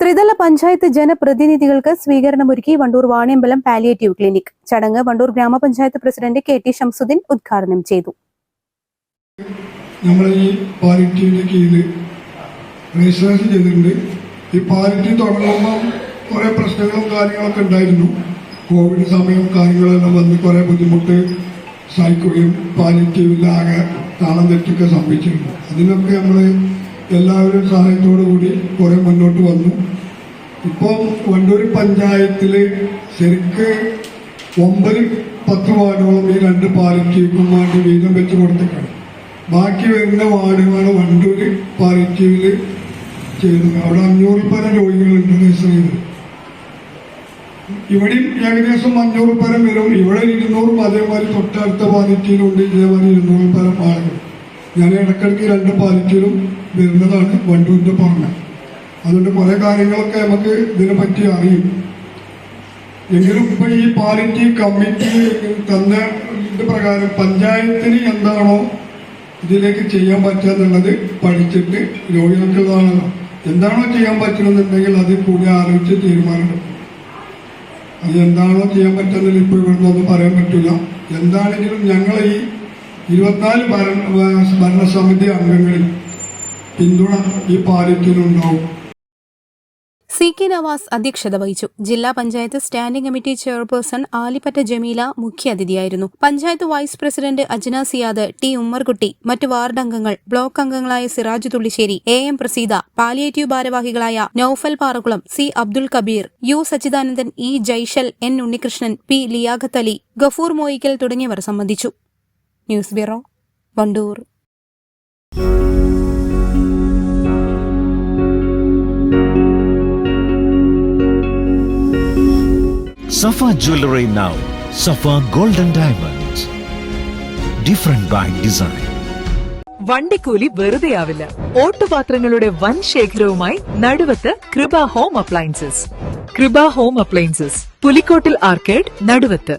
ത്രിതല പഞ്ചായത്ത് ജനപ്രതിനിധികൾക്ക് സ്വീകരണമൊരുക്കി വണ്ടൂർ വാണിയമ്പലം പാലിയേറ്റീവ് ക്ലിനിക് ചടങ്ങ് വണ്ടൂർ ഗ്രാമപഞ്ചായത്ത് പ്രസിഡന്റ് കെ ടി ഷംസുദ്ദീൻ ഉദ്ഘാടനം ചെയ്തു. നമ്മൾ ഈ ഈ പാലിറ്റി തുടങ്ങുമ്പോൾ കുറേ പ്രശ്നങ്ങളും കാര്യങ്ങളൊക്കെ ഉണ്ടായിരുന്നു. കോവിഡ് സമയം കാര്യങ്ങളെല്ലാം വന്ന് കുറേ ബുദ്ധിമുട്ട് സഹിക്കുകയും പാലിറ്റീവിലാകെ താളം തെറ്റൊക്കെ സംഭവിച്ചിരുന്നു. അതിനൊക്കെ നമ്മൾ എല്ലാവരും സഹായത്തോടു കൂടി കുറെ മുന്നോട്ട് വന്നു. ഇപ്പം വണ്ടൂർ പഞ്ചായത്തിൽ ശരിക്ക് ഒമ്പത് പത്ത് വാർഡുകളും ഈ രണ്ട് പാലിറ്റീവിനും വേണ്ടി വീതം വെച്ച് കൊടുത്തിട്ടുണ്ട്. ബാക്കി വരുന്ന വാർഡുകളാണ് വണ്ടൂർ പാലിറ്റീവിൽ ചെയ്യുന്നത് അവിടെ അഞ്ഞൂറിൽ പരം രോഗികളുണ്ട് രജിസ്റ്റർ ഇവിടെയും ഏകദേശം അഞ്ഞൂറ് പരം വരും. ഇവിടെ ഇരുന്നൂറും അതേമാതിരി തൊട്ടടുത്ത പാലിറ്റിയിലുണ്ട് ഇതേമാതിരി ഇരുന്നൂറിൽ പരം ആളുകൾ. ഞാൻ ഇടയ്ക്കിടയ്ക്ക് രണ്ട് പാലിറ്റിയിലും വരുന്നതാണ് വണ്ടൂരിന്റെ പുറമെ അതുകൊണ്ട് കുറേ കാര്യങ്ങളൊക്കെ നമുക്ക് ഇതിനെപ്പറ്റി അറിയും. എങ്കിലും ഇപ്പൊ ഈ പാലിറ്റി കമ്മിറ്റി തന്ന പ്രകാരം പഞ്ചായത്തിന് എന്താണോ ഇതിലേക്ക് ചെയ്യാൻ പറ്റുക എന്നുള്ളത് പഠിച്ചിട്ട് രോഗികൾക്കുള്ളതാണല്ലോ എന്താണോ ചെയ്യാൻ പറ്റുന്നുണ്ടെങ്കിൽ അത് കൂടി ആലോചിച്ച് തീരുമാനമെടുക്കും. അത് എന്താണോ ചെയ്യാൻ പറ്റുന്നതിൽ ഇപ്പോൾ ഇവിടുന്ന് ഒന്നും പറയാൻ പറ്റില്ല. എന്താണെങ്കിലും ഞങ്ങൾ ഈ ഇരുപത്തിനാല് ഭരണ ഭരണസമിതി അംഗങ്ങളിൽ പിന്തുണ ഈ പാലത്തിനുണ്ടാവും സി കെ നവാസ് അധ്യക്ഷത വഹിച്ചു. ജില്ലാ panchayat standing committee chairperson Alippatta Jameela മുഖ്യാതിഥിയായിരുന്നു panchayat vice president Ajna Siyad T Ummerkutty മറ്റ് വാർഡ് അംഗങ്ങൾ ബ്ലോക്ക് അംഗങ്ങളായ Siraj Thullisseri A M Praseeda palliative ഭാരവാഹികളായ Noufal Parakulam C Abdul Kabeer U Sachidanandan E Jayshal N Unnikrishnan P Liyaqat Ali Gafoor Moyikkal തുടങ്ങിയവർ സംബന്ധിച്ചു. News bureau Wandoor. Safa jewellery now Safa golden diamonds different by design വണ്ടിക്കൂലി വെറുതെയാവില്ല. ഓട്ടുപാത്രങ്ങളുടെ വൻ ശേഖരവുമായി Naduvath Kripa home appliances. Kripa home appliances Pulikkottil arcade Naduvath.